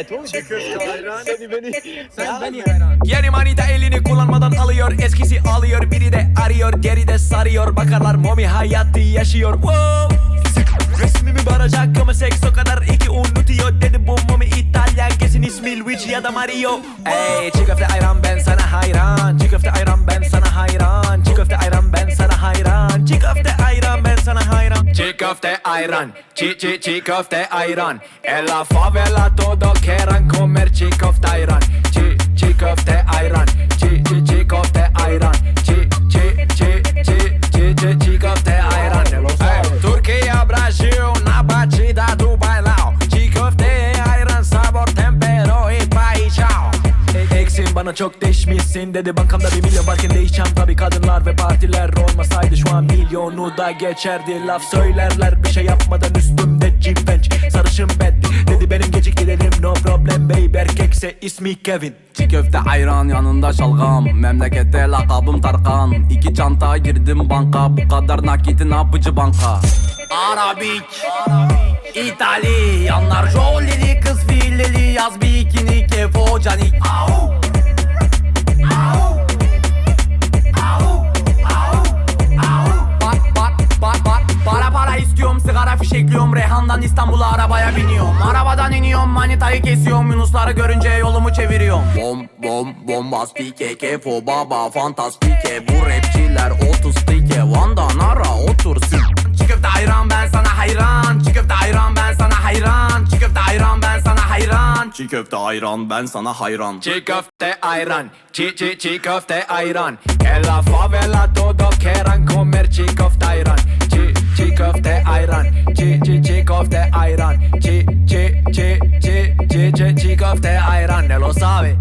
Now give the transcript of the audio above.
I told you. Seni beni. Sen beni hayran. Yeni manita elini kullanmadan alıyor Eskisi alıyor biri de arıyor Geride sarıyor bakarlar momi hayatı yaşıyor Wow. Resmimi baracak ama seks o kadar iki unutuyor Dedi bu momi İtalyan kesin ismi Luigi ya da Mario Ey çiğ köfte ayran ben sana hayran Çiğ köfte ayran ben sana hayran Çiğ köfte ayran ben sana hayran Çiğ köfte Çiğ köfte ayran Çiğ çiğ çiğ köfte ayran En la favela todo quieran comer çiğ köfte ayran Çiğ çiğ köfte ayran Çiğ çiğ çiğ köfte ayran Çiğ çiğ çiğ çiğ çiğ çiğ çiğ köfte ayran Hey, Türkiye, Brasil, na batida do bailao Çiğ köfte ayran sabor tempero y paixão E- Eksin bana çok değişmişsin dedi Bankamda bir milyon varken değişeceğim tabi kadınlar ve partiler milyonu da geçerdi. Laf söylerler bir şey yapmadan üstümde G-Bench Sarışın Betty dedi benim gecik gidelim no problem babe Erkekse ismi Kevin. Çiğ köfte ayran yanında şalgam. Memlekette lakabım Tarkan. İki çanta girdim banka. Bu kadar nakiti ne yapıcı banka? Arabik İtalyanlar Jolili kız fileli Yaz bikini kefo canik Rehan'dan İstanbul'a arabaya biniyorum. Arabadan iniyorum manitayı kesiyorum Yunusları görünce yolumu çeviriyorum. Bom bom bombastike kefo baba fantastike Bu rapçiler otustike Van'dan ara otursun Çiğ köfte ayran ben sana hayran. Çiğ köfte ayran ben sana hayran. Çiğ köfte ayran ben sana hayran. Çiğ köfte ayran ben sana hayran. Çiğ köfte ayran Çiğ çiğ çiğ köfte ayran. En la favela todo quieran comer çiğ çiğ çiğ köfte ayran Çiğ çiğ çiğ çiğ çiğ çiğ çiğ köfte ayran Ne lo sabe